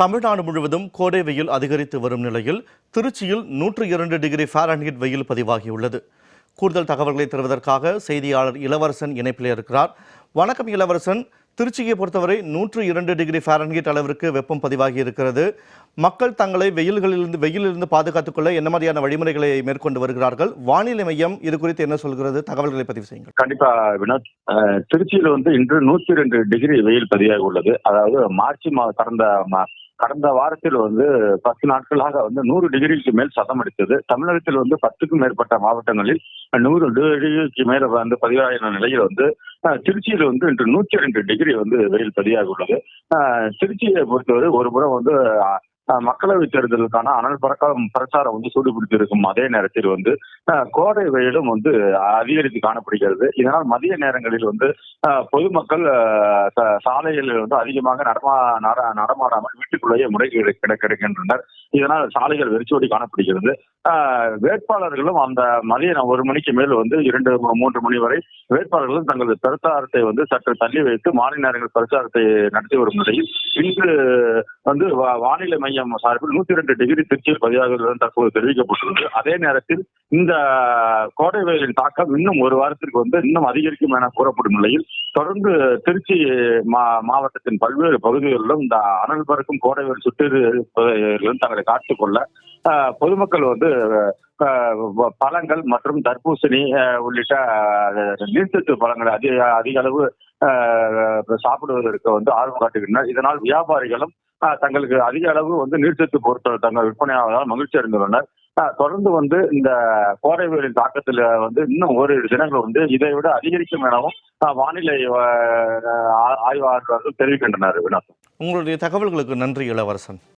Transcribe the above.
தமிழ்நாடு முழுவதும் கோடை வெயில் அதிகரித்து வரும் நிலையில் திருச்சியில் நூற்று இரண்டு டிகிரி ஃபாரன்ஹீட் வெயில் பதிவாகியுள்ளது. கூடுதல் தகவல்களை தருவதற்காக செய்தியாளர் இளவரசன் இணைப்பில் இருக்கிறார். வணக்கம் இளவரசன். திருச்சியை பொறுத்தவரை நூற்று இரண்டு டிகிரி ஃபாரன்ஹீட் அளவிற்கு வெப்பம் பதிவாகி இருக்கிறது. மக்கள் தங்களை வெயில்களிலிருந்து வெயிலிருந்து பாதுகாத்துக் கொள்ள என்ன மாதிரியான வழிமுறைகளை மேற்கொண்டு வருகிறார்கள்? வானிலை மையம் இது குறித்து என்ன சொல்கிறது? தகவல்களை பதிவு செய்யுங்கள். கண்டிப்பா வினோத். திருச்சியில வந்து இன்று நூற்றி இரண்டு டிகிரி வெயில் பதிவாகி உள்ளது. அதாவது மார்ச் மா கடந்த கடந்த வாரத்தில் வந்து பத்து நாட்களாக வந்து நூறு டிகிரிக்கு மேல் சதம் அடித்தது. தமிழகத்தில் வந்து பத்துக்கும் மேற்பட்ட மாவட்டங்களில் நூறு டிகிரிக்கு மேல வந்து பதிவாகின நிலையில் வந்து திருச்சியில் வந்து இன்று நூற்றி ரெண்டு டிகிரி வந்து வெயில் பதிவாக உள்ளது திருச்சியை பொறுத்தவரை ஒரு புறம் வந்து மக்களவை தேர்தலுக்கான அனல் பறக்கம் பிரச்சாரம் வந்து சூடுபிடித்திருக்கும் அதே நேரத்தில் வந்து கோடை வெயிலும் வந்து அதிகரித்து காணப்படுகிறது. இதனால் மதிய நேரங்களில் வந்து பொதுமக்கள் அஹ், ச- சாலைகளில் வந்து அதிகமாக நடமா நடமாடாமல் வீட்டுக்குள்ளேயே முறைகேடு கிடக்கின்றனர். இதனால் சாலைகள் வெறிச்சோடி காணப்படுகிறது. வேட்பாளர்களும் அந்த மதியம் ஒரு மணிக்கு மேல் வந்து இரண்டு மூன்று மணி வரை வேட்பாளர்களும் தங்களது பிரச்சாரத்தை வந்து சற்று தள்ளி வைத்து மாலை நேரங்கள் பிரச்சாரத்தை நடத்தி வரும் நிலையில் இன்று வந்து வானிலை மையம் சார்பில் நூத்தி ரெண்டு டிகிரி திருச்சியில் பதிவாக தற்போது தெரிவிக்கப்பட்டுள்ளது. அதே நேரத்தில் இந்த கோடை வெயிலின் தாக்கம் இன்னும் ஒரு வாரத்திற்கு வந்து இன்னும் அதிகரிக்கும் என கூறப்படும் நிலையில் தொடர்ந்து திருச்சி மா- மாவட்டத்தின் பல்வேறு பகுதிகளிலும் இந்த அனல் பறக்கும் கோடை வெயில் சுற்றிலும் தங்களை காத்துக்கொள்ள பொதுமக்கள் வந்து பழங்கள் மற்றும் தர்பூசணி உள்ளிட்ட அஹ், பழங்களை அதிக அதிக அளவு சாப்பிடுவதற்கு வந்து ஆர்வம் காட்டுகின்றனர். இதனால் வியாபாரிகளும் தங்களுக்கு அதிக அளவு வந்து நீர்ச்சத்து பொருட்கள் தங்கள் விற்பனையாவதால் மகிழ்ச்சி அடைந்துள்ளனர். தொடர்ந்து வந்து இந்த கோடை வெயிலின் தாக்கத்தில் வந்து இன்னும் ஓரிரு தினங்கள் வந்து இதை விட அதிகரிக்கும் எனவும் வானிலை ஆய்வாளர்கள் தெரிவிக்கின்றனர் வினோத். உங்களுடைய தகவல்களுக்கு நன்றி இளவரசன்.